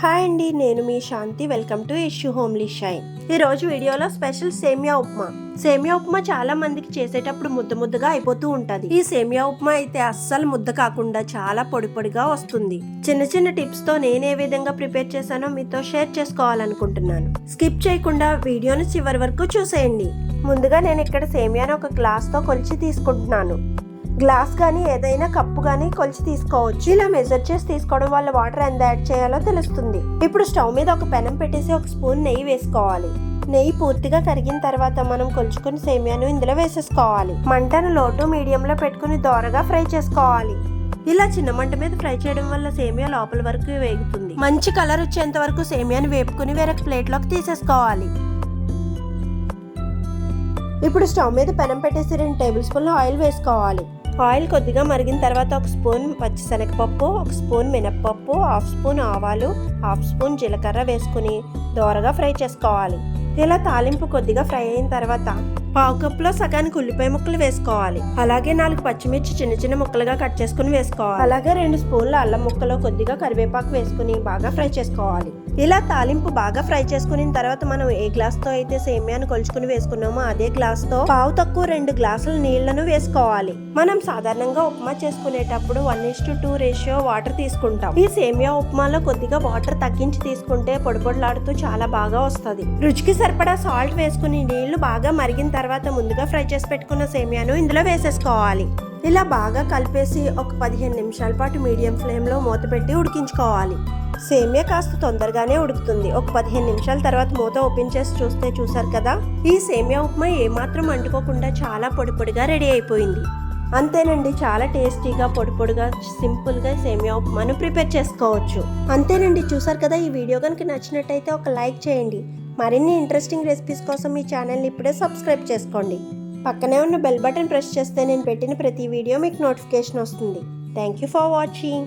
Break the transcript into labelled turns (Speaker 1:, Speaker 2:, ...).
Speaker 1: Hi అండి నేను మీ Shanti. Welcome to issue homely shine. ఈ రోజు వీడియోలో స్పెషల్ సేమియా ఉప్మా. సేమియా ఉప్మా చాలా మందికి చేసేటప్పుడు ముద్ద ముద్దగా అయిపోతూ ఉంటుంది. ఈ సేమియా ఉప్మా అయితే అస్సలు ముద్ద కాకుండా చాలా పొడి పొడిగా వస్తుంది. చిన్న చిన్న టిప్స్తో నేను ఏ విధంగా ప్రిపేర్ చేశానో మీతో షేర్ చేసుకోవాలనుకుంటున్నాను. స్కిప్ చేయకుండా వీడియోని చివరి వరకు చూసేయండి. ముందుగా నేను ఇక్కడ సేమియాను ఒక గ్లాస్తో కొలిచి తీసుకుంటున్నాను. గ్లాస్ కానీ ఏదైనా కప్పు కానీ కొలిచి తీసుకోవచ్చు. ఇలా మెజర్ చేసి తీసుకోవడం వల్ల వాటర్ ఎంత యాడ్ చేయాలో తెలుస్తుంది. ఇప్పుడు స్టవ్ మీద ఒక పెనం పెట్టేసి ఒక స్పూన్ నెయ్యి వేసుకోవాలి. నెయ్యి పూర్తిగా కరిగిన తర్వాత మనం కొలుచుకుని సేమియాను ఇందులో వేసేసుకోవాలి. మంటను లోటు మీడియంలో పెట్టుకుని దోరగా ఫ్రై చేసుకోవాలి. ఇలా చిన్న మంట మీద ఫ్రై చేయడం వల్ల సేమియా లోపల వరకు వేగుతుంది. మంచి కలర్ వచ్చేంత వరకు సేమియాను వేపుకుని వేరొక ప్లేట్లోకి తీసేసుకోవాలి. ఇప్పుడు స్టవ్ మీద పెనం పెట్టేసి రెండు టేబుల్ స్పూన్ల ఆయిల్ వేసుకోవాలి. ఆయిల్ కొద్దిగా మరిగిన తర్వాత ఒక స్పూన్ పచ్చిశనగపప్పు ఒక స్పూన్ మినప్పప్పు హాఫ్ స్పూన్ ఆవాలు హాఫ్ స్పూన్ జీలకర్ర వేసుకుని దోరగా ఫ్రై చేసుకోవాలి. ఇలా తాలింపు కొద్దిగా ఫ్రై అయిన తర్వాత పావు కప్పులో సగానికి ఉల్లిపాయ ముక్కలు వేసుకోవాలి. అలాగే నాలుగు పచ్చిమిర్చి చిన్న చిన్న ముక్కలుగా కట్ చేసుకుని వేసుకోవాలి. అలాగే రెండు స్పూన్ల అల్లం ముక్కలు కొద్దిగా కరివేపాకు వేసుకుని బాగా ఫ్రై చేసుకోవాలి. ఇలా తాలింపు బాగా ఫ్రై చేసుకున్న తర్వాత మనం ఏ గ్లాస్తో అయితే సేమియాను కొలుచుకుని వేసుకున్నామో అదే గ్లాస్తో పావు తక్కువ రెండు గ్లాసుల నీళ్ళను వేసుకోవాలి. మనం సాధారణంగా ఉప్మా చేసుకునేటప్పుడు one is to two ratio water తీసుకుంటాం. ఈ సేమియా ఉప్మాలో కొద్దిగా వాటర్ తగ్గించి తీసుకుంటే పొడిపొడలాడుతూ చాలా బాగా వస్తుంది. రుచికి సరిపడా సాల్ట్ వేసుకుని నీళ్ళు బాగా మరిగిన తర్వాత ముందుగా ఫ్రై చేసి పెట్టుకున్న సేమియాను ఇందులో వేసేసుకోవాలి. ఇలా బాగా కలిపేసి ఒక పదిహేను నిమిషాల పాటు మీడియం ఫ్లేమ్లో మూత పెట్టి ఉడికించుకోవాలి. సేమియా కాస్త తొందరగానే ఉడుకుతుంది. ఒక పదిహేను నిమిషాల తర్వాత మూత ఓపెన్ చేసి చూస్తే చూసారు కదా? ఈ సేమియా ఉప్మా ఏమాత్రం అంటుకోకుండా చాలా పొడి పొడిగా రెడీ అయిపోయింది. అంతేనండి చాలా టేస్టీగా పొడి పొడిగా సింపుల్గా సేమియా ఉప్మాను ప్రిపేర్ చేసుకోవచ్చు. అంతేనండి చూసారు కదా? ఈ వీడియో కనుక నచ్చినట్టయితే ఒక లైక్ చేయండి. మరిన్ని ఇంట్రెస్టింగ్ రెసిపీస్ కోసం ఈ ఛానల్ని ఇప్పుడే సబ్స్క్రైబ్ చేసుకోండి. పక్కనే ఉన్న బెల్ బటన్ ప్రెస్ చేస్తే నేను పెట్టిన ప్రతి వీడియో మీకు నోటిఫికేషన్ వస్తుంది. Thank you for watching